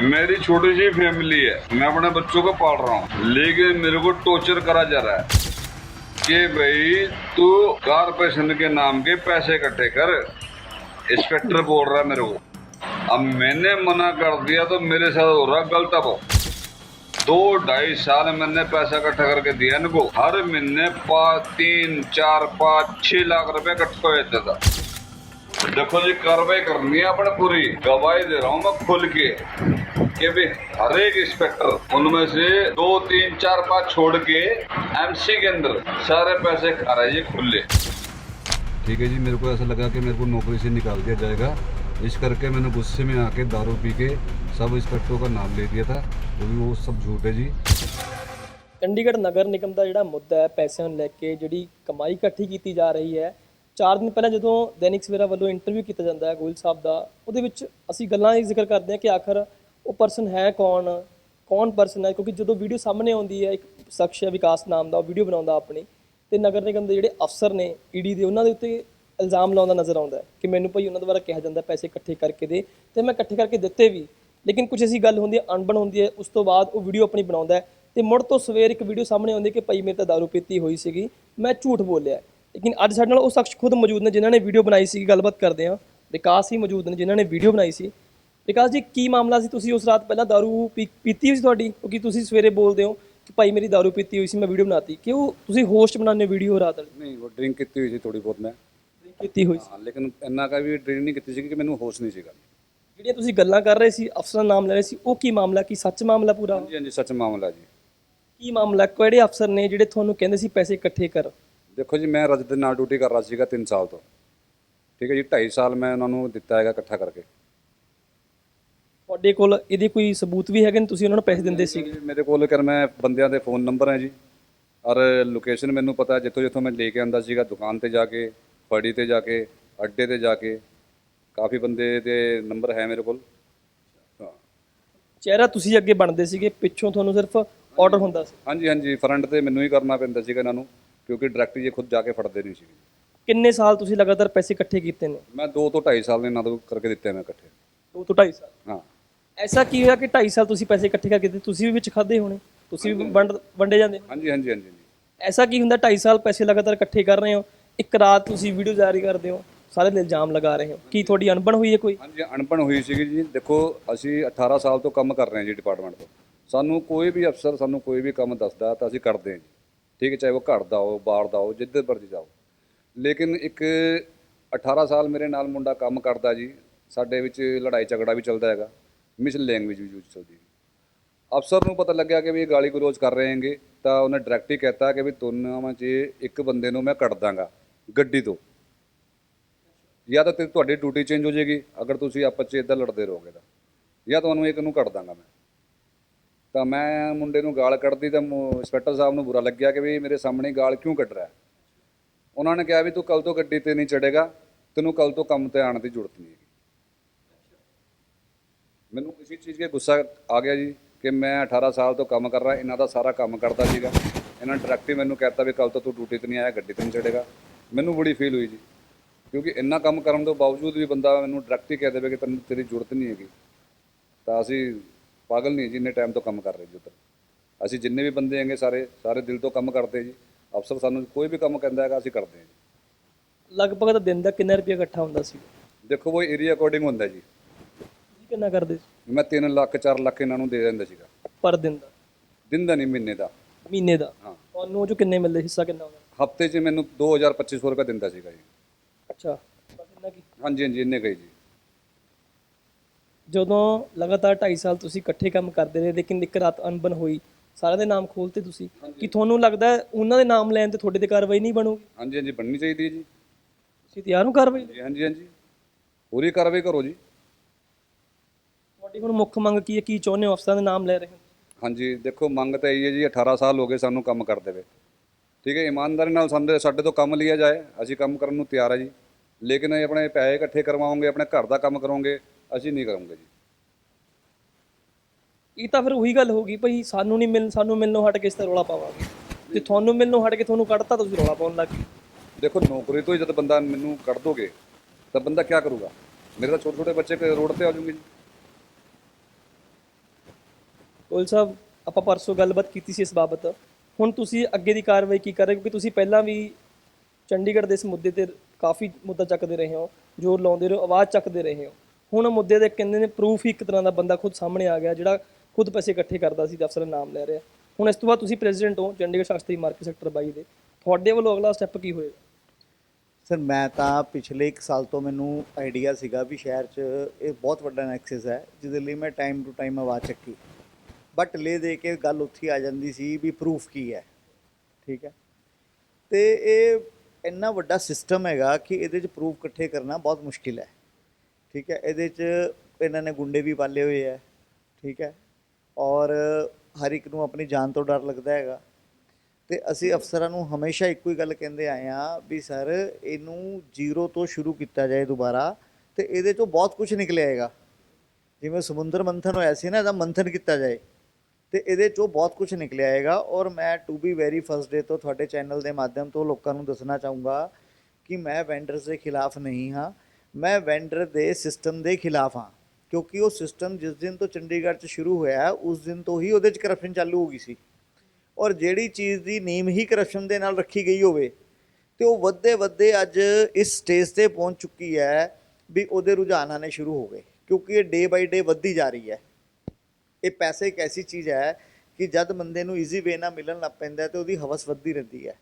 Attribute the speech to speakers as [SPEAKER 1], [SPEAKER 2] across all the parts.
[SPEAKER 1] मेरी छोटी सी फैमिली है। मैं अपने बच्चों को पाल रहा हूँ। लेकिन मेरे को टॉर्चर करा जा रहा है। कि भाई, तू कारपोरेशन के नाम के पैसे इकट्ठे कर। इंस्पेक्टर बोल रहा है मेरे को। अब मैंने मना कर दिया तो मेरे साथ हो रहा गलत अब। दो ढाई साल मैंने पैसा इकट्ठा करके दिया इनको। हर महीने पाँच, तीन, चार, पाँच, छह लाख रुपए इकट्ठा हो जाता था। देखो जी, कार्रवाई करनी है अपने पूरी। गवाही दे रहा हूँ मैं खुल के। कि भाई हर एक इंस्पेक्टर उनमें से दो तीन चार पाँच छोड़ के एमसी के अंदर सारे पैसे खा रहे हैं जी खुले
[SPEAKER 2] ठीक है जी मेरे को ऐसा लगा कि मेरे को नौकरी से निकाल दिया जाएगा इस करके मैंने गुस्से में आके दारू पी के सब इंस्पेक्टरों का नाम ले दिया था वो भी वो सब झूठ है जी
[SPEAKER 3] ਚੰਡੀਗੜ੍ਹ ਨਗਰ ਨਿਗਮ ਦਾ ਜਿਹੜਾ ਮੁੱਦਾ ਹੈ ਪੈਸਿਆਂ ਨੂੰ ਲੈ ਕੇ ਜਿਹੜੀ ਕਮਾਈ ਇਕੱਠੀ ਕੀਤੀ ਜਾ ਰਹੀ ਹੈ ਚਾਰ ਦਿਨ ਪਹਿਲਾਂ ਜਦੋਂ ਦੈਨਿਕ ਸਵੇਰਾ ਵੱਲੋਂ ਇੰਟਰਵਿਊ ਕੀਤਾ ਜਾਂਦਾ ਹੈ ਗੋਇਲ ਸਾਹਿਬ ਦਾ ਉਹਦੇ ਵਿੱਚ ਅਸੀਂ ਗੱਲਾਂ ਇਹ ਜ਼ਿਕਰ ਕਰਦੇ ਹਾਂ ਕਿ ਆਖਰ ਉਹ ਪਰਸਨ ਹੈ ਕੌਣ? ਕੌਣ ਪਰਸਨ ਹੈ? ਕਿਉਂਕਿ ਜਦੋਂ ਵੀਡੀਓ ਸਾਹਮਣੇ ਆਉਂਦੀ ਹੈ, ਇੱਕ ਸ਼ਖਸ ਹੈ ਵਿਕਾਸ ਨਾਮ ਦਾ, ਉਹ ਵੀਡੀਓ ਬਣਾਉਂਦਾ ਆਪਣੀ। ਤੇ ਨਗਰ ਨਿਗਮ ਦੇ ਜਿਹੜੇ ਅਫਸਰ ਨੇ ਈਡੀ ਦੇ, ਉਹਨਾਂ ਦੇ ਉੱਤੇ ਇਲਜ਼ਾਮ ਲਾਉਂਦਾ ਨਜ਼ਰ ਆਉਂਦਾ ਕਿ ਮੈਨੂੰ ਭਾਈ ਉਹਨਾਂ ਦੁਆਰਾ ਕਿਹਾ ਜਾਂਦਾ ਪੈਸੇ ਇਕੱਠੇ ਕਰਕੇ ਦੇ। ਤੇ ਮੈਂ ਇਕੱਠੇ ਕਰਕੇ ਦਿੱਤੇ ਵੀ। ਲੇਕਿਨ ਕੁਝ ਐਸੀ ਗੱਲ ਹੁੰਦੀ ਹੈ, ਅਣਬਣ ਹੁੰਦੀ ਹੈ, ਉਸ ਤੋਂ ਬਾਅਦ ਉਹ ਵੀਡੀਓ ਆਪਣੀ ਬਣਾਉਂਦਾ ਹੈ। ਤੇ ਮੁੜ ਤੋਂ ਸਵੇਰ ਇੱਕ ਵੀਡੀਓ ਸਾਹਮਣੇ ਆਉਂਦੀ ਹੈ ਕਿ ਭਾਈ ਮੇਰੇ ਤਾਂ ਦਾਰੂ ਪੀਤੀ ਹੋਈ ਸੀਗੀ, ਮੈਂ ਝੂਠ ਬੋਲਿਆ। ਲੇਕਿਨ ਅੱਜ ਸਾਡੇ ਨਾਲ ਉਹ ਸ਼ਖਸ ਖੁਦ ਮੌਜੂਦ ਨੇ, ਜਿਨ੍ਹਾਂ ਨੇ ਵੀਡੀਓ ਬਣਾਈ ਸੀ ਗੱਲਬਾਤ ਕਰਦੇ ਹਾਂ। ਵਿਕਾਸ ਹੀ ਮੌਜੂਦ ਨੇ, ਜਿਨ੍ਹਾਂ ਨੇ ਵੀਡੀਓ ਬਣਾਈ ਸੀ। ਵਿਕਾਸ ਜੀ ਕੀ ਮਾਮਲਾ ਸੀ ਤੁਸੀਂ ਉਸ ਰਾਤ ਪਹਿਲਾਂ ਪੀ- ਪੀਤੀ ਹੋਈ ਸੀ ਤੁਹਾਡੀ? ਕਿਉਂਕਿ ਤੁਸੀਂ ਸਵੇਰੇ ਬੋਲਦੇ ਹੋ ਕਿ ਭਾਈ ਮੇਰੀ ਦਾਰੂ ਪੀਤੀ ਹੋਈ ਸੀ ਮੈਂ ਵੀਡੀਓ ਬਣਾਤੀ। ਕਿਉਂ ਤੁਸੀਂ ਹੋਸਟ ਬਣਾਉਂਦੇ ਵੀਡੀਓ ਰਾਤ ਵਾਲੀ?
[SPEAKER 2] ਨਹੀਂ ਉਹ ਡਰਿੰਕ ਕੀਤੀ ਹੋਈ ਸੀ ਥੋੜੀ ਬਹੁਤ ਮੈਂ।
[SPEAKER 3] ਕੀਤੀ ਹੋਈ ਸੀ।
[SPEAKER 2] ਹਾਂ ਲੇਕਿਨ ਇੰਨਾ ਕਾ ਵੀ ਡਰਿੰਕ ਨਹੀਂ ਕੀਤੀ ਸੀ ਕਿ ਮੈਨੂੰ ਹੋਸ਼ ਨਹੀਂ ਸੀਗਾ।
[SPEAKER 3] ਜਿਹੜੀਆਂ ਤੁਸੀਂ ਗੱਲਾਂ ਕਰ ਰਹੇ ਸੀ ਅਫਸਰਾਂ ਨਾਮ ਲੈ ਰਹੇ ਸੀ ਉਹ ਕੀ ਮਾਮਲਾ ਕੀ ਸੱਚ ਮਾਮਲਾ ਪੂਰਾ?
[SPEAKER 2] ਹਾਂਜੀ ਹਾਂਜੀ ਸੱਚ ਮਾਮਲਾ ਜੀ।
[SPEAKER 3] ਕੀ ਮਾਮਲਾ ਕਿਹੜੇ ਅਫਸਰ ਨੇ ਜਿਹੜੇ ਤੁਹਾਨੂੰ ਕਹਿੰਦੇ ਸੀ ਪੈਸੇ ਇਕੱਠੇ ਕਰ?
[SPEAKER 2] ਦੇਖੋ ਜੀ ਮੈਂ ਰਜਤ ਦੇ ਨਾਲ ਡਿਊਟੀ ਕਰ ਰਿਹਾ ਸੀਗਾ 3 ਸਾਲ ਤੋਂ। ਠੀਕ ਹੈ ਜੀ 2.5 ਸਾਲ ਮੈਂ ਉਹਨਾਂ ਨੂੰ ਦਿੱਤਾ ਹੈਗਾ ਇਕੱਠਾ ਕਰਕੇ।
[SPEAKER 3] ਤੁਹਾਡੇ ਕੋਲ ਇਹਦੇ ਕੋਈ ਸਬੂਤ ਵੀ ਹੈਗੇ ਨੇ? ਤੁਸੀਂ ਉਹਨਾਂ ਨੂੰ ਪੈਸੇ ਦਿੰਦੇ ਸੀ।
[SPEAKER 2] ਮੇਰੇ ਕੋਲ ਕਰ ਮੈਂ ਬੰਦਿਆਂ ਦੇ ਫੋਨ ਨੰਬਰ ਹੈ ਜੀ। ਔਰ ਲੋਕੇਸ਼ਨ ਮੈਨੂੰ ਪਤਾ ਜਿੱਥੋਂ ਜਿੱਥੋਂ ਮੈਂ ਲੈ ਕੇ ਆਂਦਾ ਸੀਗਾ ਦੁਕਾਨ ਤੇ ਜਾ ਕੇ ਫੜੀ ਤੇ ਜਾ ਕੇ ਅੱਡੇ ਤੇ ਜਾ ਕੇ। ਕਾਫੀ ਬੰਦੇ ਦੇ ਨੰਬਰ ਹੈ ਮੇਰੇ ਕੋਲ।
[SPEAKER 3] ਚਿਹਰਾ ਤੁਸੀਂ ਅੱਗੇ ਬਣਦੇ ਸੀਗੇ ਪਿੱਛੋਂ ਤੁਹਾਨੂੰ ਸਿਰਫ ਆਰਡਰ ਹੁੰਦਾ ਸੀ।
[SPEAKER 2] ਹਾਂਜੀ ਹਾਂਜੀ ਫਰੰਟ ਤੇ ਮੈਨੂੰ ਹੀ ਕਰਨਾ ਪੈਂਦਾ ਸੀਗਾ ਇਹਨਾਂ ਨੂੰ ਕਿਉਂਕਿ ਡਾਇਰੈਕਟ ਇਹ ਖੁਦ ਜਾ ਕੇ ਫੜਦੇ ਨਹੀਂ ਸੀਗੇ
[SPEAKER 3] ਕਿੰਨੇ ਸਾਲ ਤੁਸੀਂ ਲਗਾਤਾਰ ਪੈਸੇ ਇਕੱਠੇ ਕੀਤੇ ਨੇ?
[SPEAKER 2] ਮੈਂ 2 ਤੋਂ 2.5 ਸਾਲ ਦੇ ਇਹਨਾਂ ਤੋਂ ਕਰਕੇ ਦਿੱਤੇ ਮੈਂ ਇਕੱਠੇ।
[SPEAKER 3] ਦੋ ਤੋਂ 2.5 ਸਾਲ।
[SPEAKER 2] ਹਾਂ।
[SPEAKER 3] ਐਸਾ ਕੀ ਹੋਇਆ ਕਿ 2.5 ਸਾਲ ਤੁਸੀਂ ਪੈਸੇ ਇਕੱਠੇ ਕਰਕੇ ਦਿੱਤੇ? ਤੁਸੀਂ ਵੀ ਵਿੱਚ ਖਾਦੇ ਹੋਣੇ ਤੁਸੀਂ ਵੀ ਵੰਡ ਵੰਡੇ ਜਾਂਦੇ?
[SPEAKER 2] ਹਾਂਜੀ ਹਾਂਜੀ ਹਾਂਜੀ ਹਾਂਜੀ।
[SPEAKER 3] ਐਸਾ ਕੀ ਹੁੰਦਾ 2.5 ਸਾਲ ਪੈਸੇ ਲਗਾਤਾਰ ਇਕੱਠੇ ਕਰ ਰਹੇ ਹੋ? ਇੱਕ ਰਾਤ ਤੁਸੀਂ ਵੀਡੀਓ ਜਾਰੀ ਕਰਦੇ ਹੋ ਸਾਰੇ ਤੇ ਇਲਜ਼ਾਮ ਲਗਾ ਰਹੇ ਹੋ। ਕੀ ਤੁਹਾਡੀ ਅਣਬਣ ਹੋਈ ਹੈ ਕੋਈ?
[SPEAKER 2] ਹਾਂਜੀ ਅਣਪਣ ਹੋਈ ਸੀਗੀ ਜੀ। ਦੇਖੋ ਅਸੀਂ 18 ਸਾਲ ਤੋਂ ਕੰਮ ਕਰ ਰਹੇ ਹਾਂ ਜੀ ਡਿਪਾਰਟਮੈਂਟ ਤੋਂ। ਸਾਨੂੰ ਕੋਈ ਵੀ ਅਫਸਰ ਸਾਨੂੰ ਕੋਈ ਵੀ ਕੰਮ ਦੱਸਦਾ ਤਾਂ ਅਸੀਂ ਕਰਦੇ ਹਾਂ ਜੀ। ਠੀਕ ਹੈ ਚਾਹੇ ਉਹ ਘਰ ਦਾ ਹੋ ਬਾਹਰ ਦਾ ਹੋ ਜਿੱਧਰ ਮਰਜ਼ੀ ਜਾਓ। ਲੇਕਿਨ ਇੱਕ 18 ਸਾਲ ਮੇਰੇ ਨਾਲ ਮੁੰਡਾ ਕੰਮ ਕਰਦਾ ਜੀ। ਸਾਡੇ ਵਿੱਚ ਲੜਾਈ ਝਗੜਾ ਵੀ ਚੱਲਦਾ ਹੈਗਾ। ਮਿਸ ਲੈਂਗੁਏਜ ਵੀ ਯੂਜ਼ ਚੱਲਦੀ ਹੈ। ਅਫਸਰ ਨੂੰ ਪਤਾ ਲੱਗਿਆ ਕਿ ਵੀ ਇਹ ਗਾਲੀ ਗਲੋਚ ਕਰ ਰਹੇ ਹੈਗੇ, ਤਾਂ ਉਹਨੇ ਡਾਇਰੈਕਟ ਹੀ ਕਹਿਤਾ ਕਿ ਵੀ ਦੋਨਾਂ 'ਚ ਇੱਕ ਬੰਦੇ ਨੂੰ ਮੈਂ ਕੱਢ ਦਾਂਗਾ ਗੱਡੀ ਤੋਂ। ਜਾਂ ਤਾਂ ਤੇ ਤੁਹਾਡੀ ਡਿਊਟੀ ਚੇਂਜ ਹੋ ਜਾਏਗੀ, ਅਗਰ ਤੁਸੀਂ ਆਪਸ 'ਚ ਇਦਾਂ ਲੜਦੇ ਰਹੋਗੇ ਤਾਂ। ਜਾਂ ਤੁਹਾਨੂੰ ਇੱਕ ਨੂੰ ਕੱਢ ਦਾਂਗਾ ਮੈਂ। ਤਾਂ ਮੈਂ ਮੁੰਡੇ ਨੂੰ ਗਾਲ ਕੱਢਦੀ ਤਾਂ ਮੁ- ਇੰਸਪੈਕਟਰ ਸਾਹਿਬ ਨੂੰ ਬੁਰਾ ਲੱਗਿਆ ਕਿ ਵੀ ਮੇਰੇ ਸਾਹਮਣੇ ਗਾਲ ਕਿਉਂ ਕੱਢ ਰਿਹਾ ਉਹਨਾਂ ਨੇ ਕਿਹਾ ਵੀ ਤੂੰ ਕੱਲ ਤੋਂ ਗੱਡੀ ਤੇ ਨਹੀਂ ਚੜੇਗਾ ਤੈਨੂੰ ਕੱਲ ਤੋਂ ਕੰਮ ਤੇ ਆਉਣ ਦੀ ਜ਼ਰੂਰਤ ਨਹੀਂ ਹੈਗੀ। ਮੈਨੂੰ ਇਸੇ ਚੀਜ਼ 'ਤੇ ਗੁੱਸਾ ਆ ਗਿਆ ਜੀ ਕਿ ਮੈਂ 18 ਸਾਲ ਤੋਂ ਕੰਮ ਕਰ ਰਿਹਾ ਇਹਨਾਂ ਦਾ ਸਾਰਾ ਕੰਮ ਕਰਦਾ ਸੀਗਾ। ਇਹਨਾਂ ਡਾਇਰੈਕਟ ਹੀ ਮੈਨੂੰ ਕਹਿਤਾ ਵੀ ਕੱਲ ਤੋਂ ਤੂੰ ਡਿਊਟੀ ਤੇ ਨਹੀਂ ਆਇਆ ਗੱਡੀ ਤੇ ਨਹੀਂ ਚੜੇਗਾ ਮੈਨੂੰ ਬੜੀ ਫੀਲ ਹੋਈ ਜੀ ਕਿਉਂਕਿ ਇੰਨਾ ਕੰਮ ਕਰਨ ਤੋਂ ਬਾਵਜੂਦ ਵੀ ਬੰਦਾ ਮੈਨੂੰ ਡਾਇਰੈਕਟ ਹੀ ਕਹਿ ਦੇਵੇ ਕਿ ਤੈਨੂੰ ਤੇਰੀ ਜ਼ਰੂਰਤ ਨਹੀਂ ਹੈਗੀ। ਤਾਂ ਅਸੀਂ ਪਾਗਲ ਨਹੀਂ ਜਿੰਨੇ ਟਾਈਮ ਤੋਂ ਕੰਮ ਕਰ ਰਹੇ ਜੀ ਉੱਧਰ। ਅਸੀਂ ਜਿੰਨੇ ਵੀ ਬੰਦੇ ਹੈਗੇ ਸਾਰੇ ਸਾਰੇ ਦਿਲ ਤੋਂ ਕੰਮ ਕਰਦੇ ਜੀ। ਅਫਸਰ ਸਾਨੂੰ ਕੋਈ ਵੀ ਕੰਮ ਕਹਿੰਦਾ ਹੈਗਾ ਅਸੀਂ ਕਰਦੇ ਹਾਂ ਜੀ।
[SPEAKER 3] ਲਗਭਗ ਤਾਂ ਦਿਨ ਦਾ ਕਿੰਨਾ ਰੁਪਏ ਇਕੱਠਾ ਹੁੰਦਾ ਸੀ?
[SPEAKER 2] ਦੇਖੋ ਉਹ ਏਰੀਆ ਅਕੋਰਡਿੰਗ ਹੁੰਦਾ ਜੀ।
[SPEAKER 3] ਤੁਸੀਂ ਕਿੰਨਾ ਕਰਦੇ ਸੀ?
[SPEAKER 2] ਮੈਂ 3 ਲੱਖ 4 ਲੱਖ ਇਹਨਾਂ ਨੂੰ ਦੇ ਦਿੰਦਾ ਸੀਗਾ।
[SPEAKER 3] ਪਰ ਦਿਨ ਦਾ?
[SPEAKER 2] ਦਿਨ ਦਾ ਨਹੀਂ ਮਹੀਨੇ ਦਾ।
[SPEAKER 3] ਮਹੀਨੇ ਦਾ?
[SPEAKER 2] ਹਾਂ।
[SPEAKER 3] ਤੁਹਾਨੂੰ ਉਹ 'ਚੋਂ ਕਿੰਨੇ ਮਿਲਦੇ ਹਿੱਸਾ ਕਿੰਨਾ ਹੁੰਦਾ
[SPEAKER 2] ਹਫ਼ਤੇ 'ਚ ਮੈਨੂੰ 2000 2500 ਰੁਪਏ ਦਿੰਦਾ ਸੀਗਾ ਜੀ।
[SPEAKER 3] ਅੱਛਾ। ਬਸ ਇੰਨਾ ਕੀ?
[SPEAKER 2] ਹਾਂਜੀ ਹਾਂਜੀ ਇੰਨੇ ਗਈ ਜੀ।
[SPEAKER 3] ਜਦੋਂ ਲਗਾਤਾਰ 2.5 ਸਾਲ ਤੁਸੀਂ ਇਕੱਠੇ ਕੰਮ ਕਰਦੇ ਰਹੇ ਲੇਕਿਨ ਇੱਕ ਰਾਤ ਅਣਬਣ ਹੋਈ ਸਾਰਿਆਂ ਦੇ ਨਾਮ ਖੋਲਤੇ ਤੁਸੀਂ। ਕੀ ਤੁਹਾਨੂੰ ਲੱਗਦਾ ਹੈ ਉਹਨਾਂ ਦੇ ਨਾਮ ਲੈਣ ਤੇ ਤੁਹਾਡੇ ਤੇ ਕਾਰਵਾਈ ਨਹੀਂ ਬਣੂਗੀ?
[SPEAKER 2] ਹਾਂਜੀ ਹਾਂਜੀ ਬਣਨੀ ਚਾਹੀਦੀ ਹੈ ਜੀ।
[SPEAKER 3] ਤੁਸੀਂ ਤਿਆਰ ਹੋ ਕਾਰਵਾਈ?
[SPEAKER 2] ਜੀ ਹਾਂਜੀ ਹਾਂਜੀ। ਪੂਰੀ ਕਾਰਵਾਈ ਕਰੋ ਜੀ।
[SPEAKER 3] ਤੁਹਾਡੀ ਹੁਣ ਮੁੱਖ ਮੰਗ ਕੀ ਹੈ? ਕੀ ਚਾਹੁੰਦੇ ਹੋ? ਅਫਸਰਾਂ ਦੇ ਨਾਮ ਲੈ ਰਹੇ ਹੋ?
[SPEAKER 2] ਹਾਂਜੀ ਦੇਖੋ ਮੰਗ ਤਾਂ ਇਹੀ ਹੈ ਜੀ 18 ਸਾਲ ਹੋ ਗਏ ਸਾਨੂੰ ਕੰਮ ਕਰਦੇ ਵੇ ਠੀਕ ਹੈ ਇਮਾਨਦਾਰੀ ਨਾਲ ਸਾਡੇ ਸਾਡੇ ਤੋਂ ਕੰਮ ਲਿਆ ਜਾਏ ਅਸੀਂ ਕੰਮ ਕਰਨ ਨੂੰ ਤਿਆਰ ਹੈ ਜੀ। ਲੇਕਿਨ ਇਹ ਆਪਣੇ ਪੈਸੇ ਇਕੱਠੇ ਕਰਵਾਓਗੇ ਆਪਣੇ ਘਰ ਦਾ ਕੰਮ ਕਰੋਗੇ ਅਸੀਂ ਨਹੀਂ ਕਰਾਂਗੇ ਜੀ।
[SPEAKER 3] ਇਹ ਤਾਂ ਫਿਰ ਉਹੀ ਗੱਲ ਹੋਗੀ ਭਈ ਸਾਨੂੰ ਨਹੀਂ ਮਿਲ ਸਾਨੂੰ ਮਿਲਣੋਂ ਹਟ ਕੇ ਇਸ ਤੇ ਰੌਲਾ ਪਾਵਾਂਗੇ। ਜੇ ਤੁਹਾਨੂੰ ਮਿਲਣੋਂ ਹਟ ਕੇ ਤੁਹਾਨੂੰ ਕੱਢਤਾ ਤੁਸੀਂ ਰੌਲਾ ਪਾਉਣ ਲੱਗ ਗਏ।
[SPEAKER 2] ਦੇਖੋ ਨੌਕਰੀ ਤੋਂ ਹੀ ਜਦ ਬੰਦਾ ਮੈਨੂੰ ਕੱਢ ਦੋਗੇ ਤਾਂ ਬੰਦਾ ਕੀ ਕਰੂਗਾ? ਮੇਰੇ ਤਾਂ ਛੋਟੇ ਛੋਟੇ ਬੱਚੇ ਰੋਡ ਤੇ ਆ ਜਾਊਗੇ ਜੀ।
[SPEAKER 3] ਗੋਇਲ ਸਾਹਿਬ, ਆਪਾਂ ਪਰਸੋਂ ਗੱਲਬਾਤ ਕੀਤੀ ਸੀ ਇਸ ਬਾਬਤ। ਹੁਣ ਤੁਸੀਂ ਅੱਗੇ ਦੀ ਕਾਰਵਾਈ ਕੀ ਕਰ ਰਹੇ ਹੋ? ਕਿਉਂਕਿ ਤੁਸੀਂ ਪਹਿਲਾਂ ਵੀ ਚੰਡੀਗੜ੍ਹ ਦੇ ਇਸ ਮੁੱਦੇ ਤੇ ਕਾਫੀ ਮੁੱਦਾ ਚੱਕਦੇ ਰਹੇ ਹੋ, ਜ਼ੋਰ ਲਾਉਂਦੇ ਰਹੇ ਹੋ, ਆਵਾਜ਼ ਚੱਕਦੇ ਰਹੇ ਹੋ। ਹੁਣ ਮੁੱਦੇ ਦੇ ਕਹਿੰਦੇ ਨੇ ਪ੍ਰੂਫ ਹੀ ਇੱਕ ਤਰ੍ਹਾਂ ਦਾ ਬੰਦਾ ਖੁਦ ਸਾਹਮਣੇ ਆ ਗਿਆ, ਜਿਹੜਾ ਖੁਦ ਪੈਸੇ ਇਕੱਠੇ ਕਰਦਾ ਸੀ ਤੇ ਅਫਸਰ ਦਾ ਨਾਮ ਲੈ ਰਿਹਾ। ਹੁਣ ਇਸ ਤੋਂ ਬਾਅਦ ਤੁਸੀਂ ਪ੍ਰੈਜ਼ੀਡੈਂਟ ਹੋ, ਚੰਡੀਗੜ੍ਹ ਸ਼ਾਸਤਰੀ ਮਾਰਕੀਟ ਸੈਕਟਰ 22 ਦੇ। ਤੁਹਾਡੇ ਵੱਲੋਂ ਅਗਲਾ ਸਟੈਪ ਕੀ ਹੋਏਗਾ?
[SPEAKER 4] ਸਰ, ਮੈਂ ਤਾਂ ਪਿਛਲੇ 1 ਸਾਲ ਤੋਂ ਮੈਨੂੰ ਆਈਡੀਆ ਸੀਗਾ ਵੀ ਸ਼ਹਿਰ 'ਚ ਇਹ ਬਹੁਤ ਵੱਡਾ ਨੈਕਸਸ ਹੈ, ਜਿਹਦੇ ਲਈ ਮੈਂ ਟਾਈਮ ਟੂ ਟਾਈਮ ਆਵਾਜ਼ ਚੱਕੀ। ਬਟ ਲੈ ਦੇ ਕੇ ਗੱਲ ਉੱਥੇ ਆ ਜਾਂਦੀ ਸੀ ਵੀ ਪ੍ਰੂਫ ਕੀ ਹੈ। ਠੀਕ ਹੈ? ਤੇ ਇਹ ਇੰਨਾ ਵੱਡਾ ਸਿਸਟਮ ਹੈਗਾ ਕਿ ਇਹਦੇ 'ਚ ਪ੍ਰੂਫ ਇਕੱਠੇ ਕਰਨਾ ਬਹੁਤ ਮੁਸ਼ਕਿਲ ਹੈ। ਠੀਕ ਹੈ? ਇਹਦੇ 'ਚ ਇਹਨਾਂ ਨੇ ਗੁੰਡੇ ਵੀ ਪਾਲੇ ਹੋਏ ਹੈ। ਠੀਕ ਹੈ? ਔਰ ਹਰ ਇੱਕ ਨੂੰ ਆਪਣੀ ਜਾਨ ਤੋਂ ਡਰ ਲੱਗਦਾ ਹੈਗਾ। ਤੇ ਅਸੀਂ ਅਫਸਰਾਂ ਨੂੰ ਹਮੇਸ਼ਾ ਇੱਕੋ ਹੀ ਗੱਲ ਕਹਿੰਦੇ ਆਏ ਆ ਵੀ ਸਰ ਇਹਨੂੰ ਜ਼ੀਰੋ ਤੋਂ ਸ਼ੁਰੂ ਕੀਤਾ ਜਾਏ ਦੁਬਾਰਾ ਤੇ ਇਹਦੇ ਚੋਂ ਬਹੁਤ ਕੁਝ ਨਿਕਲੇਗਾ ਜਿਵੇਂ ਸਮੁੰਦਰ ਮੰਥਨ ਹੋਇਆ ਸੀ ਨਾ, ਇਹਦਾ ਮੰਥਨ ਕੀਤਾ ਜਾਏ। ਤੇ ਇਹਦੇ ਚੋਂ ਬਹੁਤ ਕੁਝ ਨਿਕਲਿਆ ਹੈਗਾ ਔਰ ਮੈਂ to be very first day ਤੋਂ ਤੁਹਾਡੇ ਚੈਨਲ ਦੇ ਮਾਧਿਅਮ ਤੋਂ ਲੋਕਾਂ ਨੂੰ ਦੱਸਣਾ ਚਾਹੂੰਗਾ ਕਿ ਮੈਂ ਵੈਂਡਰਸ ਦੇ ਖਿਲਾਫ ਨਹੀਂ ਹਾਂ, ਮੈਂ ਵੈਂਡਰ ਦੇ ਸਿਸਟਮ ਦੇ ਖਿਲਾਫ ਹਾਂ, ਕਿਉਂਕਿ ਉਹ ਸਿਸਟਮ ਜਿਸ ਦਿਨ ਤੋਂ ਚੰਡੀਗੜ੍ਹ 'ਚ ਸ਼ੁਰੂ ਹੋਇਆ ਉਸ ਦਿਨ ਤੋਂ ਹੀ ਉਹਦੇ 'ਚ ਕਰਪਸ਼ਨ ਚਾਲੂ ਹੋ ਗਈ ਸੀ। ਔਰ ਜਿਹੜੀ ਚੀਜ਼ ਦੀ ਨੀਮ ਹੀ ਕਰਪਸ਼ਨ ਦੇ ਨਾਲ ਰੱਖੀ ਗਈ ਹੋਵੇ, ਤੇ ਉਹ ਵੱਧਦੇ ਵੱਧਦੇ ਅੱਜ ਇਸ ਸਟੇਜ ਤੇ ਪਹੁੰਚ ਚੁੱਕੀ ਹੈ ਵੀ ਉਹਦੇ ਰੁਝਾਨ ਆਣੇ ਸ਼ੁਰੂ ਹੋ ਗਏ, ਕਿਉਂਕਿ ਇਹ ਡੇ ਬਾਈ ਡੇ ਵੱਧਦੀ ਜਾ ਰਹੀ ਹੈ। ਇਹ ਪੈਸੇ ਇੱਕ ਐਸੀ ਚੀਜ਼ ਹੈ ਕਿ ਜਦ ਬੰਦੇ ਨੂੰ ਈਜ਼ੀ ਵੇ ਨਾਲ ਮਿਲਣ ਲੱਗ ਪੈਂਦਾ ਹੈ ਤੇ ਉਹਦੀ ਹਵਸ ਵੱਧਦੀ ਰਹਿੰਦੀ ਹੈ।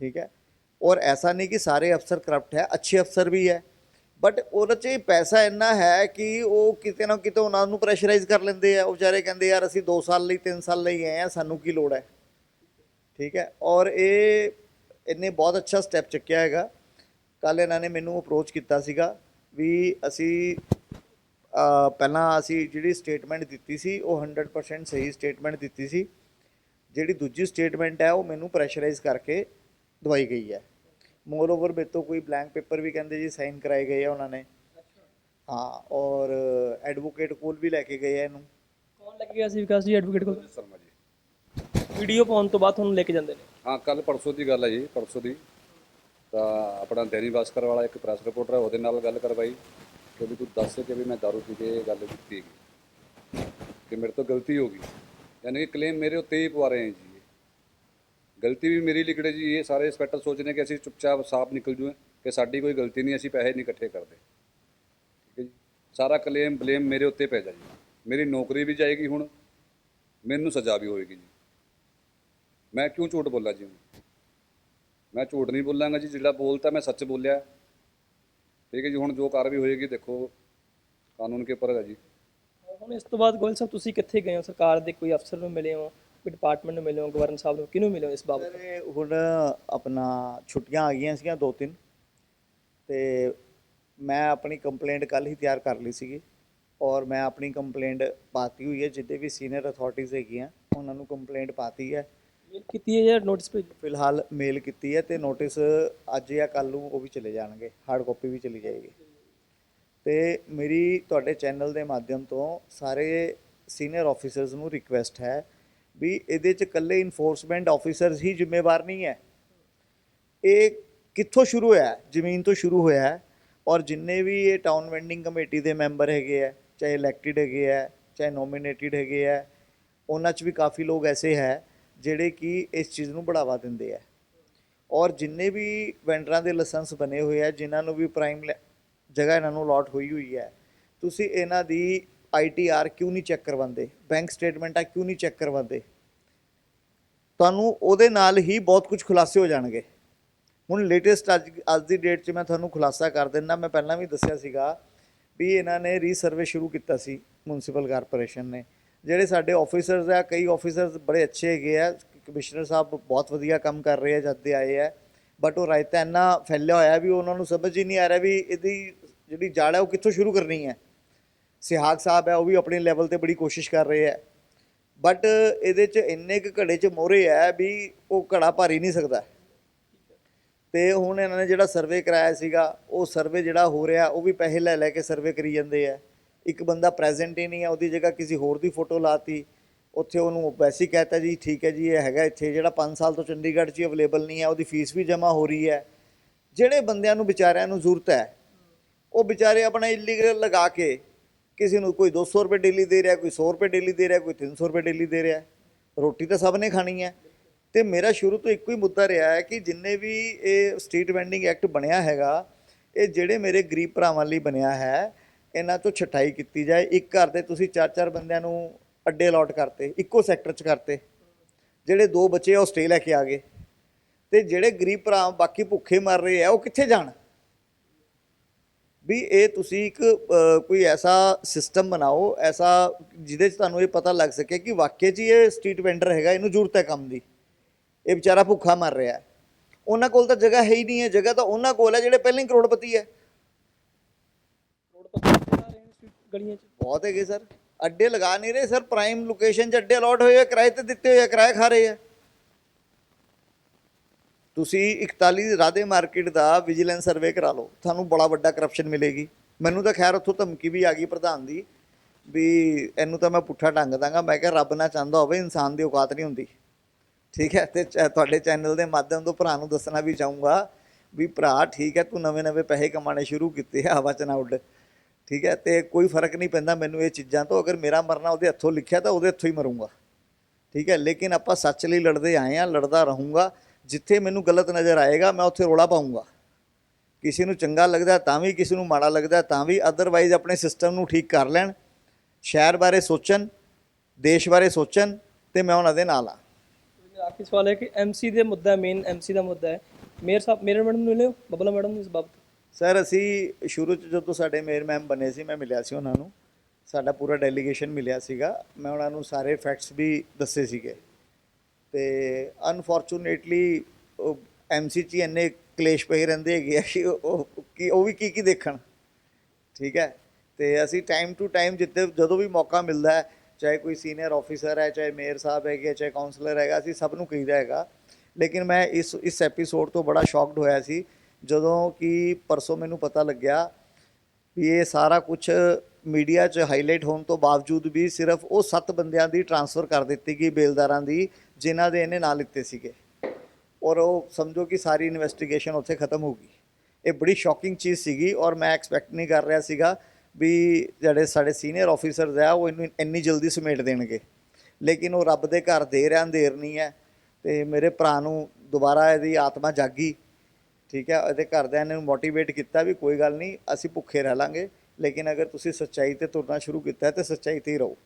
[SPEAKER 4] ਠੀਕ ਹੈ? ਔਰ ਐਸਾ ਨਹੀਂ ਕਿ ਸਾਰੇ ਅਫਸਰ ਕਰਪਟ ਹੈ, ਅੱਛੇ ਅਫਸਰ ਵੀ ਹੈ ਬਟ ਉਹਦੇ 'ਚ ਪੈਸਾ ਇੰਨਾ ਹੈ ਕਿ ਉਹ ਕਿਤੇ ਨਾ ਕਿਤੇ ਉਹਨਾਂ ਨੂੰ ਪ੍ਰੈਸ਼ਰਾਈਜ਼ ਕਰ ਲੈਂਦੇ ਆ। ਉਹ ਵਿਚਾਰੇ ਕਹਿੰਦੇ, ਯਾਰ ਅਸੀਂ 2 ਸਾਲ ਲਈ 3 ਸਾਲ ਲਈ ਆਏ ਆ, ਸਾਨੂੰ ਕੀ ਲੋੜ ਹੈ? ਠੀਕ ਹੈ? ਔਰ ਇਹ ਇਹਨੇ ਬਹੁਤ ਅੱਛਾ ਸਟੈਪ ਚੱਕਿਆ ਹੈਗਾ। ਕੱਲ ਇਹਨਾਂ ਨੇ ਮੈਨੂੰ ਅਪਰੋਚ ਕੀਤਾ ਸੀਗਾ ਵੀ ਅਸੀਂ ਪਹਿਲਾਂ ਅਸੀਂ ਜਿਹੜੀ ਸਟੇਟਮੈਂਟ ਦਿੱਤੀ ਸੀ ਉਹ 100% ਸਹੀ ਸਟੇਟਮੈਂਟ ਦਿੱਤੀ ਸੀ। ਜਿਹੜੀ ਦੂਜੀ ਸਟੇਟਮੈਂਟ ਹੈ ਉਹ ਮੈਨੂੰ ਪ੍ਰੈਸ਼ਰਾਈਜ਼ ਕਰਕੇ ਦਵਾਈ ਗਈ ਹੈ। ਮੋਰ ਓਵਰ ਮੇਰੇ ਤੋਂ ਕੋਈ ਬਲੈਂਕ ਪੇਪਰ ਵੀ ਕਹਿੰਦੇ ਜੀ ਸਾਈਨ ਕਰਾਏ ਗਏ ਆ ਉਹਨਾਂ ਨੇ। ਹਾਂ ਔਰ ਐਡਵੋਕੇਟ ਕੋਲ ਵੀ ਲੈ ਕੇ ਗਏ ਆ ਇਹਨੂੰ।
[SPEAKER 3] ਕੌਣ ਲੈ ਕੇ ਗਿਆ ਸੀ ਵਿਕਾਸ ਜੀ ਐਡਵੋਕੇਟ ਕੋਲ?
[SPEAKER 2] ਸ਼ਰਮਾ ਜੀ।
[SPEAKER 3] ਵੀਡੀਓ ਪਾਉਣ ਤੋਂ ਬਾਅਦ ਤੁਹਾਨੂੰ ਲੈ ਕੇ ਜਾਂਦੇ ਨੇ।
[SPEAKER 2] ਹਾਂ ਕੱਲ ਪਰਸੋਂ ਦੀ ਗੱਲ ਹੈ ਜੀ ਪਰਸੋਂ ਦੀ। ਤਾਂ ਆਪਣਾ ਦੈਨੀ ਭਾਸਕਰ ਵਾਲਾ ਇੱਕ ਪ੍ਰੈਸ ਰਿਪੋਰਟਰ ਹੈ ਉਹਦੇ ਨਾਲ ਗੱਲ ਕਰਵਾਈ। ਕਿ ਵੀ ਤੂੰ ਦੱਸ ਕਿ ਵੀ ਮੈਂ ਦਾਰੂ ਪੀ ਕੇ ਇਹ ਗੱਲ ਕੀਤੀ ਹੈਗੀ ਕਿ ਮੇਰੇ ਤੋਂ ਗਲਤੀ ਹੋ ਗਈ। ਯਾਨੀ ਕਿ ਕਲੇਮ ਮੇਰੇ ਉੱਤੇ ਹੀ ਪਵਾ ਰਹੇ ਹੈ ਜੀ ਇਹ। ਗਲਤੀ ਵੀ ਮੇਰੀ ਲਿਖੜੇ ਜੀ, ਇਹ ਸਾਰੇ ਇੰਸਪੈਕਟਰ ਸੋਚ ਰਹੇ ਕਿ ਅਸੀਂ ਚੁੱਪਚਾਪ ਸਾਫ਼ ਨਿਕਲ ਜੂਏ ਕਿ ਸਾਡੀ ਕੋਈ ਗਲਤੀ ਨਹੀਂ, ਅਸੀਂ ਪੈਸੇ ਨਹੀਂ ਇਕੱਠੇ ਕਰਦੇ। ਠੀਕ ਹੈ ਜੀ। ਸਾਰਾ ਕਲੇਮ ਬਲੇਮ ਮੇਰੇ ਉੱਤੇ ਪੈ ਜਾ ਜੀ ਮੇਰੀ ਨੌਕਰੀ ਵੀ ਜਾਏਗੀ ਹੁਣ। ਮੈਨੂੰ ਸਜ਼ਾ ਵੀ ਹੋਏਗੀ ਜੀ। ਮੈਂ ਕਿਉਂ ਝੂਠ ਬੋਲਾਂ ਜੀ ਹੁਣ? ਮੈਂ ਝੂਠ ਨਹੀਂ ਬੋਲਾਂਗਾ ਜੀ। ਜਿਹੜਾ ਬੋਲਤਾ ਮੈਂ ਸੱਚ ਬੋਲਿਆ। ਠੀਕ ਹੈ ਜੀ ਹੁਣ ਜੋ ਕਾਰਵਾਈ ਹੋਏਗੀ ਦੇਖੋ ਕਾਨੂੰਨ ਕੇ ਉੱਪਰ ਹੈ ਜੀ।
[SPEAKER 3] ਹੁਣ ਇਸ ਤੋਂ ਬਾਅਦ ਗੋਇਲ ਸਾਹਿਬ ਤੁਸੀਂ ਕਿੱਥੇ ਗਏ ਹੋ? ਸਰਕਾਰ ਦੇ ਕੋਈ ਅਫਸਰ ਨੂੰ ਮਿਲੇ ਹੋ? ਕੋਈ ਡਿਪਾਰਟਮੈਂਟ ਨੂੰ ਮਿਲੇ ਹੋ? ਗਵਰਨਰ ਸਾਹਿਬ ਨੂੰ ਕਿਹਨੂੰ ਮਿਲੇ ਹੋ ਇਸ ਬਾਬਤ?
[SPEAKER 4] ਸਰ ਹੁਣ ਆਪਣਾ ਛੁੱਟੀਆਂ ਆ ਗਈਆਂ ਸੀਗੀਆਂ ਦੋ ਤਿੰਨ ਤੇ ਮੈਂ ਆਪਣੀ ਕੰਪਲੇਂਟ ਕੱਲ ਹੀ ਤਿਆਰ ਕਰ ਲਈ ਸੀਗੀ। ਔਰ ਮੈਂ ਆਪਣੀ ਕੰਪਲੇਂਟ ਪਾਤੀ ਹੋਈ ਹੈ ਜਿੱਦੇ ਵੀ ਸੀਨੀਅਰ ਅਥਾਰਟੀਜ਼ ਹੈਗੀਆਂ ਉਹਨਾਂ ਨੂੰ ਕੰਪਲੇਂਟ ਪਾਤੀ ਹੈ।
[SPEAKER 3] ਮੇਲ ਕੀਤੀ ਹੈ ਜਾਂ ਨੋਟਿਸ ਭੇਜੀ?
[SPEAKER 4] ਫਿਲਹਾਲ ਮੇਲ ਕੀਤੀ ਹੈ ਤੇ ਨੋਟਿਸ ਅੱਜ ਜਾਂ ਕੱਲ ਨੂੰ ਉਹ ਵੀ ਚਲੇ ਜਾਣਗੇ ਹਾਰਡ ਕਾਪੀ ਵੀ ਚਲੀ ਜਾਏਗੀ। ਤੇ ਮੇਰੀ ਤੁਹਾਡੇ ਚੈਨਲ ਦੇ ਮਾਧਿਅਮ ਤੋਂ ਸਾਰੇ ਸੀਨੀਅਰ ਆਫੀਸਰਸ ਨੂੰ ਰਿਕੁਐਸਟ ਹੈ ਵੀ ਇਹਦੇ ਚ ਇਕੱਲੇ ਇਨਫੋਰਸਮੈਂਟ ਆਫੀਸਰਸ ਹੀ ਜ਼ਿੰਮੇਵਾਰ ਨਹੀਂ ਹੈ। ਇਹ ਕਿੱਥੋਂ ਸ਼ੁਰੂ ਹੋਇਆ ਜ਼ਮੀਨ ਤੋਂ ਸ਼ੁਰੂ ਹੋਇਆ ਹੈ ਔਰ ਜਿੰਨੇ ਵੀ ਇਹ ਟਾਊਨ ਵੈਂਡਿੰਗ ਕਮੇਟੀ ਦੇ ਮੈਂਬਰ ਹੈਗੇ ਆ ਚਾਹੇ ਇਲੈਕਟਿਡ ਹੈਗੇ ਆ ਚਾਹੇ ਨੋਮੀਨੇਟਿਡ ਹੈਗੇ ਆ ਉਹਨਾਂ 'ਚ ਵੀ ਕਾਫੀ ਲੋਕ ਐਸੇ ਹੈ ਜਿਹੜੇ ਕਿ ਇਸ ਚੀਜ਼ ਨੂੰ ਬੜਾਵਾ ਦਿੰਦੇ ਆ। ਔਰ ਜਿੰਨੇ ਵੀ ਵੈਂਡਰਾਂ ਦੇ ਲਾਇਸੈਂਸ ਬਣੇ ਹੋਏ ਆ, ਜਿਨ੍ਹਾਂ ਨੂੰ ਵੀ ਪ੍ਰਾਈਮ ਜਗ੍ਹਾ ਇਹਨਾਂ ਨੂੰ ਅਲਾਟ ਹੋਈ ਹੋਈ ਹੈ ਤੁਸੀਂ ਇਹਨਾਂ ਦੀ ਆਈਟੀਆਰ ਕਿਉਂ ਨਹੀਂ ਚੈੱਕ ਕਰਵਾਉਂਦੇ? ਬੈਂਕ ਸਟੇਟਮੈਂਟਾਂ ਕਿਉਂ ਨਹੀਂ ਚੈੱਕ ਕਰਵਾਉਂਦੇ? ਤੁਹਾਨੂੰ ਉਹਦੇ ਨਾਲ ਹੀ ਬਹੁਤ ਕੁਝ ਖੁਲਾਸੇ ਹੋ ਜਾਣਗੇ। ਹੁਣ ਲੇਟੈਸਟ ਅੱਜ ਅੱਜ ਦੀ ਡੇਟ 'ਚ ਮੈਂ ਤੁਹਾਨੂੰ ਖੁਲਾਸਾ ਕਰ ਦਿੰਦਾ, ਮੈਂ ਪਹਿਲਾਂ ਵੀ ਦੱਸਿਆ ਸੀਗਾ ਵੀ ਇਹਨਾਂ ਨੇ ਰੀਸਰਵੇ ਸ਼ੁਰੂ ਕੀਤਾ ਸੀ ਮਿਊਨਿਸਪਲ ਕਾਰਪੋਰੇਸ਼ਨ ਨੇ। ਜਿਹੜੇ ਸਾਡੇ ਆਫੀਸਰਸ ਆ, ਕਈ ਆਫੀਸਰਸ ਬੜੇ ਅੱਛੇ ਹੈਗੇ ਆ, ਕਮਿਸ਼ਨਰ ਸਾਹਿਬ ਬਹੁਤ ਵਧੀਆ ਕੰਮ ਕਰ ਰਹੇ ਆ, ਜਦ ਦੇ ਆਏ ਆ। ਬਟ ਉਹ ਰਾਇਤਾ ਇੰਨਾ ਫੈਲਿਆ ਹੋਇਆ ਵੀ ਉਹਨਾਂ ਨੂੰ ਸਮਝ ਹੀ ਨਹੀਂ ਆ ਰਿਹਾ ਵੀ ਇਹਦੀ ਜਿਹੜੀ ਜੜ ਹੈ ਉਹ ਕਿੱਥੋਂ ਸ਼ੁਰੂ ਕਰਨੀ ਹੈ ਸਿਹਾਗ ਸਾਹਿਬ ਹੈ ਉਹ ਵੀ ਆਪਣੇ ਲੈਵਲ ਤੇ ਬੜੀ ਕੋਸ਼ਿਸ਼ ਕਰ ਰਹੇ ਆ। ਬਟ ਇਹਦੇ 'ਚ ਇੰਨੇ ਕੁ ਘੜੇ 'ਚ ਮੋਹਰੇ ਹੈ ਵੀ ਉਹ ਘੜਾ ਭਰ ਹੀ ਨਹੀਂ ਸਕਦਾ। ਤੇ ਹੁਣ ਇਹਨਾਂ ਨੇ ਜਿਹੜਾ ਸਰਵੇ ਕਰਾਇਆ ਸੀਗਾ, ਉਹ ਸਰਵੇ ਜਿਹੜਾ ਹੋ ਰਿਹਾ, ਉਹ ਵੀ ਪੈਸੇ ਲੈ ਲੈ ਕੇ ਸਰਵੇ ਕਰੀ ਜਾਂਦੇ ਆ। ਇੱਕ ਬੰਦਾ ਪ੍ਰੈਜ਼ੈਂਟ ਹੀ ਨਹੀਂ ਹੈ ਉਹਦੀ ਜਗ੍ਹਾ ਕਿਸੇ ਹੋਰ ਦੀ ਫੋਟੋ ਲਾਤੀ। ਉੱਥੇ ਉਹਨੂੰ ਵੈਸੇ ਹੀ ਕਹਤਾ ਜੀ, ਠੀਕ ਹੈ ਜੀ, ਇਹ ਹੈਗਾ ਇੱਥੇ, ਜਿਹੜਾ 5 ਸਾਲ ਤੋਂ ਚੰਡੀਗੜ੍ਹ 'ਚ ਹੀ ਅਵੇਲੇਬਲ ਨਹੀਂ ਹੈ, ਉਹਦੀ ਫੀਸ ਵੀ ਜਮ੍ਹਾਂ ਹੋ ਰਹੀ ਹੈ। ਜਿਹੜੇ ਬੰਦਿਆਂ ਨੂੰ, ਵਿਚਾਰਿਆਂ ਨੂੰ ਜ਼ਰੂਰਤ ਹੈ, ਉਹ ਵਿਚਾਰੇ ਆਪਣਾ ਇਲੀਗਲ ਲਗਾ ਕੇ ਕਿਸੇ ਨੂੰ ਕੋਈ 200 ਰੁਪਏ ਡੇਲੀ ਦੇ ਰਿਹਾ, ਕੋਈ 100 ਰੁਪਏ ਡੇਲੀ ਦੇ ਰਿਹਾ, ਕੋਈ 300 ਰੁਪਏ ਡੇਲੀ ਦੇ ਰਿਹਾ। ਰੋਟੀ ਤਾਂ ਸਭ ਨੇ ਖਾਣੀ ਹੈ। ਤੇ ਮੇਰਾ ਸ਼ੁਰੂ ਤੋਂ ਇੱਕੋ ਹੀ ਮੁੱਦਾ ਰਿਹਾ ਹੈ ਕਿ ਜਿੰਨੇ ਵੀ ਇਹ ਸਟਰੀਟ ਵੈਂਡਿੰਗ ਐਕਟ ਬਣਿਆ ਹੈਗਾ, ਇਹ ਜਿਹੜੇ ਮੇਰੇ ਗਰੀਬ ਭਰਾਵਾਂ ਲਈ ਬਣਿਆ ਹੈ ਇਹਨਾਂ ਤੋਂ ਛਟਾਈ ਕੀਤੀ ਜਾਏ। ਇੱਕ ਘਰ ਦੇ ਤੁਸੀਂ ਚਾਰ ਚਾਰ ਬੰਦਿਆਂ ਨੂੰ ਅੱਡੇ ਅਲਾਟ ਕਰਤੇ, ਇੱਕੋ ਸੈਕਟਰ 'ਚ ਕਰਤੇ। ਜਿਹੜੇ ਦੋ ਬੱਚੇ ਆ, ਉਹ ਸਟੇ ਲੈ ਕੇ ਆ ਗਏ। ਤੇ ਜਿਹੜੇ ਗਰੀਬ ਭਰਾ ਬਾਕੀ ਭੁੱਖੇ ਮਰ ਰਹੇ ਆ, ਉਹ ਕਿੱਥੇ ਜਾਣ? ਵੀ ਇਹ ਤੁਸੀਂ ਇੱਕ ਕੋਈ ਐਸਾ ਸਿਸਟਮ ਬਣਾਓ, ਐਸਾ ਜਿਹਦੇ 'ਚ ਤੁਹਾਨੂੰ ਇਹ ਪਤਾ ਲੱਗ ਸਕੇ ਕਿ ਵਾਕਿਆ 'ਚ ਹੀ ਇਹ ਸਟਰੀਟ ਵੈਂਡਰ ਹੈਗਾ, ਇਹਨੂੰ ਜ਼ਰੂਰਤ ਹੈ ਕੰਮ ਦੀ। ਇਹ ਵਿਚਾਰਾ ਭੁੱਖਾ ਮਰ ਰਿਹਾ ਹੈ। ਉਹਨਾਂ ਕੋਲ ਤਾਂ ਜਗ੍ਹਾ ਹੈ ਹੀ ਨਹੀਂ ਹੈ। ਜਗ੍ਹਾ ਤਾਂ ਉਹਨਾਂ ਕੋਲ ਹੈ, ਜਿਹੜੇ ਪਹਿਲਾਂ ਹੀ ਕਰੋੜਪਤੀ ਹੈ
[SPEAKER 3] ਰੋਡ ਤੋਂ ਆ ਰਹੇ ਨੇ street ਗਲੀਆਂ 'ਚ।
[SPEAKER 4] ਬਹੁਤ ਹੈਗੇ ਸਰ। ਅੱਡੇ ਲਗਾ ਨਹੀਂ ਰਹੇ ਸਰ ਪ੍ਰਾਈਮ ਲੋਕੇਸ਼ਨ 'ਚ ਅੱਡੇ ਅਲਾਟ ਹੋਏ ਆ, ਕਿਰਾਏ ਤੇ ਦਿੱਤੇ ਹੋਏ ਆ, ਕਿਰਾਏ ਖਾ ਰਹੇ ਆ। ਤੁਸੀਂ 41 ਰਾਧੇ ਮਾਰਕੀਟ ਦਾ ਵਿਜੀਲੈਂਸ ਸਰਵੇ ਕਰਾ ਲਓ, ਤੁਹਾਨੂੰ ਬੜਾ ਵੱਡਾ ਕਰਪਸ਼ਨ ਮਿਲੇਗੀ। ਮੈਨੂੰ ਤਾਂ ਖੈਰ ਉੱਥੋਂ ਧਮਕੀ ਵੀ ਆ ਗਈ ਪ੍ਰਧਾਨ ਦੀ, ਵੀ ਇਹਨੂੰ ਤਾਂ ਮੈਂ ਪੁੱਠਾ ਢੰਗ ਦਾਂਗਾ। ਮੈਂ ਕਿਹਾ ਰੱਬ ਨਾ ਚਾਹੁੰਦਾ ਹੋਵੇ ਇਨਸਾਨ ਦੀ ਔਕਾਤ ਨਹੀਂ ਹੁੰਦੀ। ਠੀਕ ਹੈ, ਤੇ ਚ- ਤੁਹਾਡੇ ਚੈਨਲ ਦੇ ਮਾਧਿਅਮ ਤੋਂ ਭਰਾ ਨੂੰ ਦੱਸਣਾ ਵੀ ਚਾਹੂੰਗਾ, ਵੀ ਭਰਾ ਠੀਕ ਹੈ, ਤੂੰ ਨਵੇਂ ਨਵੇਂ ਪੈਸੇ ਕਮਾਣੇ ਸ਼ੁਰੂ ਕੀਤੇ ਆ ਹਵਾ ਚ ਨਾ ਉੱਡ। ਠੀਕ ਹੈ, ਤੇ ਕੋਈ ਫ਼ਰਕ ਨਹੀਂ ਪੈਂਦਾ ਮੈਨੂੰ ਇਹ ਚੀਜ਼ਾਂ ਤੋਂ। ਅਗਰ ਮੇਰਾ ਮਰਨਾ ਉਹਦੇ ਹੱਥੋਂ ਲਿਖਿਆ ਤਾਂ ਉਹਦੇ ਹੱਥੋਂ ਹੀ ਮਰੂੰਗਾ। ਠੀਕ ਹੈ, ਲੇਕਿਨ ਆਪਾਂ ਸੱਚ ਲਈ ਲੜਦੇ ਆਏ ਆ ਲੜਦਾ ਰਹੂੰਗਾ। ਜਿੱਥੇ ਮੈਨੂੰ ਗਲਤ ਨਜ਼ਰ ਆਏਗਾ, ਮੈਂ ਉੱਥੇ ਰੋਲਾ ਪਾਉਂਗਾ ਕਿਸੇ ਨੂੰ ਚੰਗਾ ਲੱਗਦਾ ਤਾਂ ਵੀ, ਕਿਸੇ ਨੂੰ ਮਾੜਾ ਲੱਗਦਾ ਤਾਂ ਵੀ। ਅਦਰਵਾਈਜ਼ ਆਪਣੇ ਸਿਸਟਮ ਨੂੰ ਠੀਕ ਕਰ ਲੈਣ, ਸ਼ਹਿਰ ਬਾਰੇ ਸੋਚਣ, ਦੇਸ਼ ਬਾਰੇ ਸੋਚਣ, ਤੇ ਮੈਂ ਉਹਨਾਂ ਦੇ ਨਾਲ ਆ
[SPEAKER 3] ਮੇਰਾ ਆਖਰੀ ਸਵਾਲ ਹੈ ਕਿ ਐਮਸੀ ਦੇ ਮੁੱਦਾ ਮੇਨ ਐਮਸੀ ਦਾ ਮੁੱਦਾ ਹੈ। ਮੇਅਰ ਸਾਹਿਬ ਮੇਅਰ ਮੈਡਮ ਨੂੰ ਮਿਲਿਓ, ਬਬਲਾ ਮੈਡਮ ਨੂੰ ਇਸ ਬਾਬਤ।
[SPEAKER 4] ਸਰ ਅਸੀਂ ਸ਼ੁਰੂ ਚ ਜਦੋਂ ਸਾਡੇ ਮੇਅਰ ਮੈਮ ਬਣੇ ਸੀ, ਮੈਂ ਮਿਲਿਆ ਸੀ ਉਹਨਾਂ ਨੂੰ। ਸਾਡਾ ਪੂਰਾ ਡੈਲੀਗੇਸ਼ਨ ਮਿਲਿਆ ਸੀਗਾ। ਮੈਂ ਉਹਨਾਂ ਨੂੰ ਸਾਰੇ ਫੈਕਟਸ ਵੀ ਦੱਸੇ ਸੀਗੇ। ਤੇ ਅਨਫੋਰਚੂਨੇਟਲੀ ਐਮਸੀ ਚ ਹੀ ਇੰਨੇ ਕਲੇਸ਼ ਪਏ ਰਹਿੰਦੇ ਹੈਗੇ ਆ ਕਿ ਉਹ- ਉਹ ਕੀ ਉਹ ਵੀ ਕੀ ਕੀ ਦੇਖਣ। ਠੀਕ ਹੈ? ਤੇ ਅਸੀਂ ਟਾਈਮ ਟੂ ਟਾਈਮ ਜਿੱਤੇ ਜਦੋਂ ਵੀ ਮੌਕਾ ਮਿਲਦਾ ਹੈ, ਚਾਹੇ ਕੋਈ ਸੀਨੀਅਰ ਆਫੀਸਰ ਹੈ, ਚਾਹੇ ਮੇਅਰ ਸਾਹਿਬ ਹੈਗੇ ਚਾਹੇ ਕਾਉਂਸਲਰ ਹੈਗਾ, ਅਸੀਂ ਸਭ ਨੂੰ ਕਹੀਦਾ ਹੈਗਾ। ਲੇਕਿਨ ਮੈਂ ਇਸ ਇਸ ਐਪੀਸੋਡ ਤੋਂ ਬੜਾ ਸ਼ੌਕਡ ਹੋਇਆ ਸੀ ਜਦੋਂ ਕਿ ਪਰਸੋਂ ਮੈਨੂੰ ਪਤਾ ਲੱਗਿਆ ਵੀ ਇਹ ਸਾਰਾ ਕੁਝ ਮੀਡੀਆ 'ਚ ਹਾਈਲਾਈਟ ਹੋਣ ਤੋਂ ਬਾਵਜੂਦ ਵੀ ਸਿਰਫ ਉਹ 7 ਬੰਦਿਆਂ ਦੀ ਟਰਾਂਸਫਰ ਕਰ ਦਿੱਤੀ ਗਈ ਬੇਲਦਾਰਾਂ ਦੀ, ਜਿਨ੍ਹਾਂ ਦੇ ਇਹਨੇ ਨਾਂ ਲਿੱਤੇ ਸੀਗੇ। ਔਰ ਉਹ ਸਮਝੋ ਕਿ ਸਾਰੀ ਇਨਵੈਸਟੀਗੇਸ਼ਨ ਉੱਥੇ ਖਤਮ ਹੋ ਗਈ। ਇਹ ਬੜੀ ਸ਼ੌਕਿੰਗ ਚੀਜ਼ ਸੀਗੀ ਔਰ ਮੈਂ ਐਕਸਪੈਕਟ ਨਹੀਂ ਕਰ ਰਿਹਾ ਸੀਗਾ ਵੀ ਜਿਹੜੇ ਸਾਡੇ ਸੀਨੀਅਰ ਆਫੀਸਰਸ ਆ, ਉਹ ਇਹਨੂੰ ਇੰਨੀ ਜਲਦੀ ਸਮੇਟ ਦੇਣਗੇ। ਲੇਕਿਨ ਉਹ ਰੱਬ ਦੇ ਘਰ ਦੇਰ ਹੈ ਅੰਧੇਰ ਨਹੀਂ ਹੈ ਤੇ ਮੇਰੇ ਭਰਾ ਨੂੰ ਦੁਬਾਰਾ ਇਹਦੀ ਆਤਮਾ ਜਾਗੀ। ਠੀਕ ਹੈ ਇਹਦੇ ਘਰਦਿਆਂ ਨੇ ਮੋਟੀਵੇਟ ਕੀਤਾ ਵੀ ਕੋਈ ਗੱਲ ਨਹੀਂ ਅਸੀਂ ਭੁੱਖੇ ਰਹਿ ਲਾਂਗੇ ਲੇਕਿਨ ਅਗਰ ਤੁਸੀਂ ਸੱਚਾਈ ਤੇ ਤੁਰਨਾ ਸ਼ੁਰੂ ਕੀਤਾ ਹੈ ਤੇ ਸੱਚਾਈ ਤੇ ਹੀ ਰਹੋ।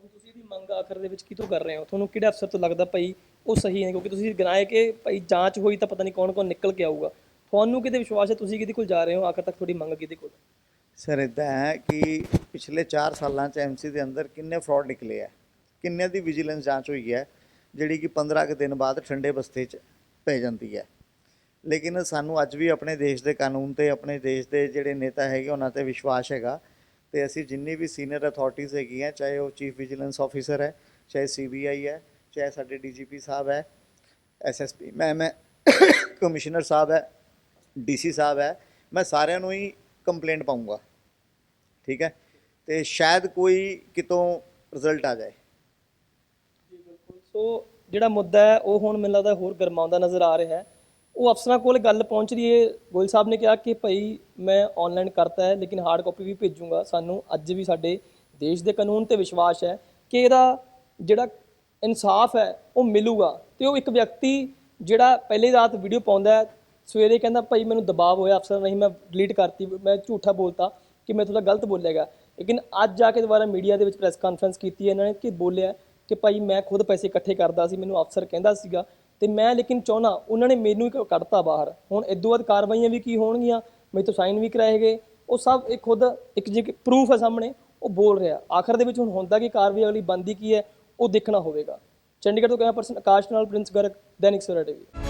[SPEAKER 3] ਤੁਸੀਂ ਇਹਦੀ ਮੰਗ ਆਖਰ ਦੇ ਵਿੱਚ ਕਿਤੋਂ ਕਰ ਰਹੇ ਹੋ? ਤੁਹਾਨੂੰ ਕਿਹੜੇ ਅਫਸਰ ਤੋਂ ਲੱਗਦਾ ਭਾਈ ਉਹ ਸਹੀ ਹੈ? ਕਿਉਂਕਿ ਤੁਸੀਂ ਗਿਣਾਏ ਕਿ ਭਾਈ ਜਾਂਚ ਹੋਈ ਤਾਂ ਪਤਾ ਨਹੀਂ ਕੌਣ ਕੌਣ ਨਿਕਲ ਕੇ ਆਊਗਾ। ਤੁਹਾਨੂੰ ਕਿਤੇ ਵਿਸ਼ਵਾਸ ਹੈ? ਤੁਸੀਂ ਕਿਹਦੇ ਕੋਲ ਜਾ ਰਹੇ ਹੋ? ਆਖਰ ਤੱਕ ਤੁਹਾਡੀ ਮੰਗ ਕਿਹਦੇ ਕੋਲ
[SPEAKER 4] ਸਰ ਇਦਾਂ ਹੈ ਕਿ ਪਿਛਲੇ 4 ਸਾਲਾਂ ਚ ਐਮਸੀ ਦੇ ਅੰਦਰ ਕਿੰਨੇ ਫਰਾਡ ਨਿਕਲੇ ਆ ਕਿੰਨੇ ਦੀ ਵਿਜੀਲੈਂਸ ਜਾਂਚ ਹੋਈ ਹੈ ਜਿਹੜੀ ਕਿ 15 ਕੁ ਦਿਨ ਬਾਅਦ ਠੰਡੇ ਬਸਤੇ ਚ ਪੈ ਜਾਂਦੀ ਹੈ? ਲੇਕਿਨ ਸਾਨੂੰ ਅੱਜ ਵੀ ਆਪਣੇ ਦੇਸ਼ ਦੇ ਕਾਨੂੰਨ ਤੇ, ਆਪਣੇ ਦੇਸ਼ ਦੇ ਜਿਹੜੇ ਨੇਤਾ ਹੈਗੇ, ਉਹਨਾਂ ਤੇ ਵਿਸ਼ਵਾਸ ਹੈਗਾ। ਤੇ ਅਸੀਂ ਜਿੰਨੀ ਵੀ ਸੀਨੀਅਰ ਅਥਾਰਟੀਜ਼ ਹੈਗੀਆਂ, ਚਾਹੇ ਉਹ ਚੀਫ ਵਿਜੀਲੈਂਸ ਆਫੀਸਰ ਹੈ, ਚਾਹੇ ਸੀਬੀਆਈ ਹੈ, ਚਾਹੇ ਸਾਡੇ ਡੀਜੀਪੀ ਸਾਹਿਬ ਹੈ ਐਸਐਸਪੀ ਮੈਂ ਮੈਂ ਕਮਿਸ਼ਨਰ ਸਾਹਿਬ ਹੈ ਡੀਸੀ ਸਾਹਿਬ ਹੈ, ਮੈਂ ਸਾਰਿਆਂ ਨੂੰ ਹੀ ਕੰਪਲੇਂਟ ਪਾਉਂਗਾ ਠੀਕ ਹੈ? ਤੇ ਸ਼ਾਇਦ ਕੋਈ ਕਿਤੋਂ ਰਿਜ਼ਲਟ ਆ ਜਾਏ। ਜੀ, ਬਿਲਕੁਲ।
[SPEAKER 3] ਸੋ, ਜਿਹੜਾ ਮੁੱਦਾ ਹੈ, ਉਹ ਹੁਣ ਮੈਨੂੰ ਲੱਗਦਾ ਹੋਰ ਗਰਮਾਉਂਦਾ ਨਜ਼ਰ ਆ ਰਿਹਾ ਹੈ। ਉਹ ਅਫਸਰਾਂ ਕੋਲ ਗੱਲ ਪਹੁੰਚ ਰਹੀ ਹੈ। ਗੋਇਲ ਸਾਹਿਬ ਨੇ ਕਿਹਾ ਕਿ ਭਾਈ ਮੈਂ ਆਨਲਾਈਨ ਕਰਤਾ ਹੈ, ਲੇਕਿਨ ਹਾਰਡ ਕਾਪੀ ਵੀ ਭੇਜੂੰਗਾ। ਸਾਨੂੰ ਅੱਜ ਵੀ ਸਾਡੇ ਦੇਸ਼ ਦੇ ਕਾਨੂੰਨ ਤੇ ਵਿਸ਼ਵਾਸ ਹੈ ਕਿ ਇਹਦਾ ਜਿਹੜਾ ਇਨਸਾਫ ਹੈ, ਉਹ ਮਿਲੂਗਾ। ਤੇ ਉਹ ਇੱਕ ਵਿਅਕਤੀ ਜਿਹੜਾ ਪਹਿਲੀ ਰਾਤ ਵੀਡੀਓ ਪਾਉਂਦਾ ਹੈ, ਸਵੇਰੇ ਕਹਿੰਦਾ ਭਾਈ ਮੈਨੂੰ ਦਬਾਅ ਹੋਇਆ ਅਫਸਰ ਨਹੀਂ ਮੈਂ ਡਿਲੀਟ ਕਰਤੀ, ਮੈਂ ਝੂਠਾ ਬੋਲਤਾ ਕਿ ਮੈਂ ਤੁਹਾਡਾ ਗਲਤ ਬੋਲਿਆਗਾ। ਲੇਕਿਨ ਅੱਜ ਜਾ ਕੇ ਦੁਬਾਰਾ ਮੀਡੀਆ ਦੇ ਵਿੱਚ ਪ੍ਰੈਸ ਕਾਨਫਰੰਸ ਕੀਤੀ ਹੈ, ਇਹਨਾਂ ਨੇ ਕਿ ਬੋਲਿਆ ਕਿ ਭਾਈ ਮੈਂ ਖੁਦ ਪੈਸੇ ਇਕੱਠੇ ਕਰਦਾ ਸੀ, ਮੈਨੂੰ ਅਫਸਰ ਕਹਿੰਦਾ ਸੀਗਾ ਤੇ ਮੈਂ ਲੇਕਿਨ ਚਾਹਣਾ ਉਹਨਾਂ ਨੇ ਮੈਨੂੰ ਹੀ ਕੱਢਤਾ ਬਾਹਰ। ਹੁਣ ਇਦੋਂ ਬਾਅਦ ਕਾਰਵਾਈਆਂ ਵੀ ਕੀ ਹੋਣਗੀਆਂ, ਮੇਰੇ ਤੋਂ ਸਾਈਨ ਵੀ ਕਰਾਏ ਗਏ। ਉਹ ਸਭ ਇਹ ਖੁਦ, ਇੱਕ ਜੇ ਪ੍ਰੂਫ ਹੈ ਸਾਹਮਣੇ, ਉਹ ਬੋਲ ਰਿਹਾ। ਆਖਰ ਦੇ ਵਿੱਚ ਹੁਣ ਹੁੰਦਾ ਕਿ ਕਾਰਵਾਈ ਅਗਲੀ ਬੰਦੀ ਕੀ ਹੈ, ਉਹ ਦੇਖਣਾ ਹੋਵੇਗਾ। ਚੰਡੀਗੜ੍ਹ ਤੋਂ ਗਿਆ ਪਰਸਨ ਆਕਾਸ਼ ਨਾਲ ਪ੍ਰਿੰਸ ਗਰਗ ਦੈਨਿਕ ਸਵੇਰਾ ਟੀਵੀ।